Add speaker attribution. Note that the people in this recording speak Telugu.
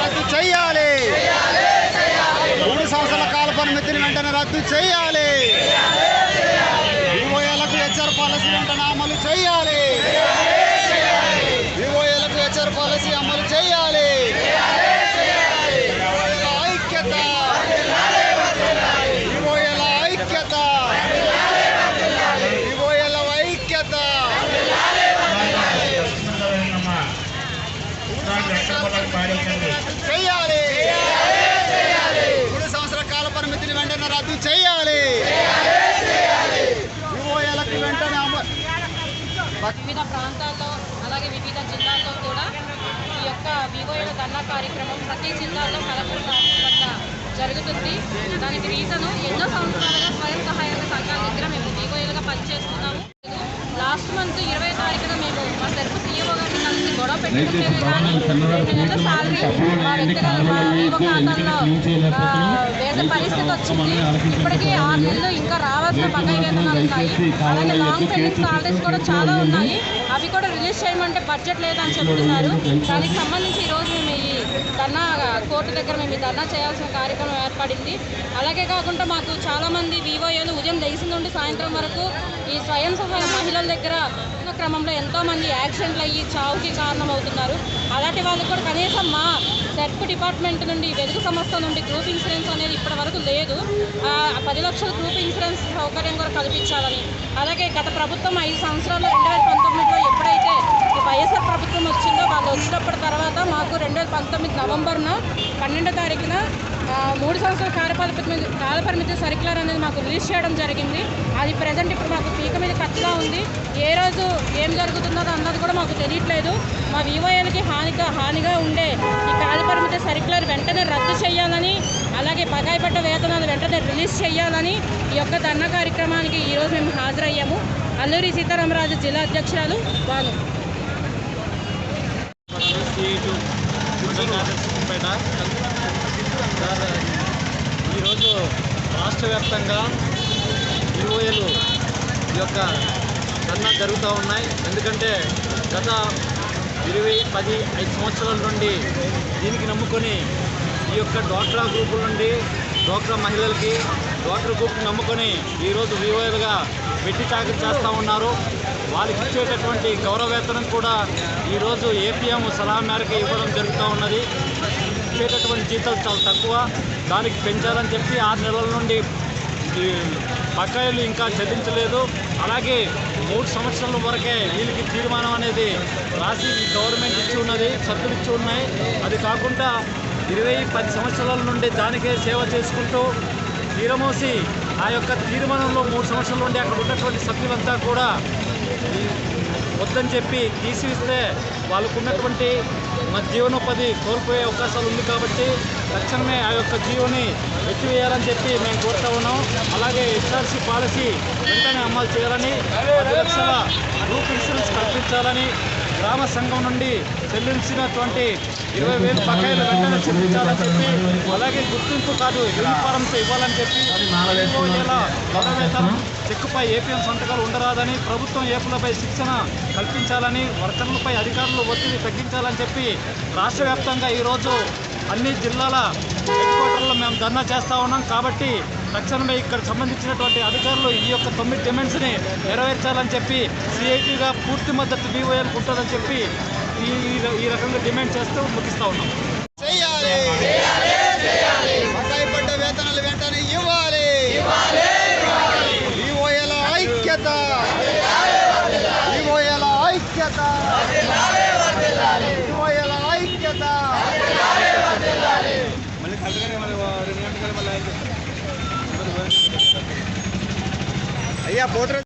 Speaker 1: రద్దు చేయాలి. మూడు సంవత్సరాల కాల పరిమితిని వెంటనే రద్దు చేయాలి. ఈఓఏలకు హెచ్ఆర్ పాలసీ వెంటనే అమలు చేయాలి. ఈఓఏలకు హెచ్ఆర్ పాలసీ అమలు చేయాలి. చేయాలి. మూడు సంవత్సరాల కాల పరిమితిని వెంటనే రద్దు చేయాలి. వివోఏలకు వెంటనే
Speaker 2: వివిధ ప్రాంతాల్లో అలాగే వివిధ జిల్లాల్లో కూడా ఈ యొక్క వివోయల ధర్నా కార్యక్రమం ప్రతి జిల్లాలో కలెక్టర్ ఆఫీస్ వద్ద జరుగుతుంది. దానికి రీజను ఎన్నో సంవత్సరాలుగా స్వయం సహాయక సంఘాల దగ్గర మేము వివోయలుగా పనిచేస్తున్నాము. లాస్ట్ మంత్ ఇరవై తారీఖున మేము చాలా అవి కూడా రిలీజ్ చేయమంటే బడ్జెట్ లేదని చెప్తున్నారు దానికి సంబంధించి ఈరోజు మేము ఈ ధర్నా కోర్టు దగ్గర మేము ఈ ధర్నా చేయాల్సిన కార్యక్రమం ఏర్పడింది. అలాగే కాకుండా మాకు చాలామంది వివోఏలు ఉదయం నుండి సాయంత్రం వరకు. ఈ స్వయం సహాయ మహిళల దగ్గర క్రమంలో ఎంతోమంది యాక్సిడెంట్లు అయ్యి చావుకి కారణం అవుతున్నారు అలాంటి వాళ్ళకి కూడా కనీసం మా సెర్ప్ డిపార్ట్మెంట్ నుండి వెలుగు సంస్థ నుండి గ్రూప్ ఇన్సూరెన్స్ అనేది ఇప్పటి వరకు లేదు. పది లక్షల గ్రూప్ ఇన్సూరెన్స్ సౌకర్యం కూడా కల్పించాలని. అలాగే గత ప్రభుత్వం ఐదు సంవత్సరాలు రెండు వేల పంతొమ్మిదిలో ఎప్పుడైతే వైఎస్ఆర్ ప్రభుత్వం వచ్చిందో వాళ్ళు వచ్చినప్పటి తర్వాత మాకు రెండు వేల పంతొమ్మిది నవంబర్న పన్నెండో తారీఖున మూడు సంవత్సరాల కాలపరిమితి కాలపరిమితి సర్క్యులర్ అనేది మాకు రిలీజ్ చేయడం జరిగింది. అది ప్రజెంట్ ఇప్పుడు మాకు పథకం మీద ఖర్చుగా ఉంది. ఏ రోజు ఏం జరుగుతున్నదో అన్నది కూడా మాకు తెలియట్లేదు. మా వివోఎల్కి హానిగా హానిగా ఉండే ఈ కాలపరిమితి సర్క్యులర్ వెంటనే రద్దు చేయాలని అలాగే బకాయి పడ్డ వేతనాలు వెంటనే రిలీజ్ చేయాలని ఈ యొక్క ధర్నా కార్యక్రమానికి ఈరోజు మేము హాజరయ్యాము. అల్లూరి సీతారామరాజు జిల్లా అధ్యక్షురాలు బాను.
Speaker 3: ఈరోజు రాష్ట్ర వ్యాప్తంగా యుఓఏలు యొక్క ధర్నా జరుగుతూ ఉన్నాయి. ఎందుకంటే గత ఇరవై పది ఐదు సంవత్సరాల నుండి దీనికి నమ్ముకొని ఈ యొక్క డ్వాక్రా గ్రూపుల నుండి డ్వాక్రా మహిళలకి డ్వాక్రా గ్రూప్ నమ్ముకొని ఈరోజు వివోలుగా పెట్టి చాకరీ చేస్తూ ఉన్నారు. వాళ్ళకి ఇచ్చేటటువంటి గౌరవేతనం కూడా ఈరోజు ఏపీఎం సలహా మేరకు ఇవ్వడం జరుగుతూ ఉన్నది. ఇచ్చేటటువంటి జీతాలు చాలా తక్కువ. దానికి పెంచాలని చెప్పి ఆరు నెలల నుండి బకాయిలు ఇంకా చెల్లించలేదు. అలాగే మూడు సంవత్సరాల వరకే వీళ్ళకి తీర్మానం అనేది రాసి గవర్నమెంట్ ఇచ్చి ఉన్నది సర్కులు ఇచ్చి ఉన్నాయి. అది కాకుండా ఇరవై పది సంవత్సరాల నుండి దానికే సేవ చేసుకుంటూ తీరమోసి ఆ యొక్క తీర్మానంలో మూడు సంవత్సరాల నుండి అక్కడ ఉన్నటువంటి సభ్యులంతా కూడా వద్దని చెప్పి తీసిస్తే వాళ్ళకున్నటువంటి ఉన్నటువంటి మా జీవనోపాధి కోల్పోయే అవకాశాలు ఉంది కాబట్టి తక్షణమే ఆ యొక్క జీవోని ఎత్తివేయాలని చెప్పి మేము కోరుతా ఉన్నాం. అలాగే హెచ్ఆర్సీ పాలసీ వెంటనే అమలు చేయాలని పది లక్షల గ్రూప్ ఇన్సూరెన్స్ కల్పించాలని గ్రామ సంఘం నుండి చెల్లించినటువంటి ఇరవై వేలు బకాయిలు వెంటనే చెల్లించాలని చెప్పి అలాగే గుర్తింపు కార్డు యూనిఫారమ్స్ ఇవ్వాలని చెప్పి ఏళ్ళ చెక్కుపై ఏపీఎం సంతకాలు ఉండరాదని ప్రభుత్వం ఏపులపై శిక్షణ కల్పించాలని వర్కర్లపై అధికారులు ఒత్తిడి తగ్గించాలని చెప్పి రాష్ట్ర వ్యాప్తంగా ఈరోజు అన్ని జిల్లాల హెడ్ క్వార్టర్లో మేము ధర్నా చేస్తూ ఉన్నాం. కాబట్టి తక్షణమే ఇక్కడ సంబంధించినటువంటి అధికారులు ఈ యొక్క తొమ్మిది డిమాండ్స్ని నెరవేర్చాలని చెప్పి సిఐటిగా పూర్తి మద్దతు బీఓఎల్కి ఉంటుందని చెప్పి ఈ- ఈ రకంగా డిమాండ్ చేస్తూ ముగిస్తూ ఉన్నాం
Speaker 1: చేయాలి బకాయి పడ్డ వేతనాలు వెంటనే ఇవ్వాలి వివోఏల ఐక్యత వివోఏల ఐక్యత వివోఏల ఐక్యత
Speaker 3: మళ్ళీ కరెక్ట్గానే మళ్ళీ రెండు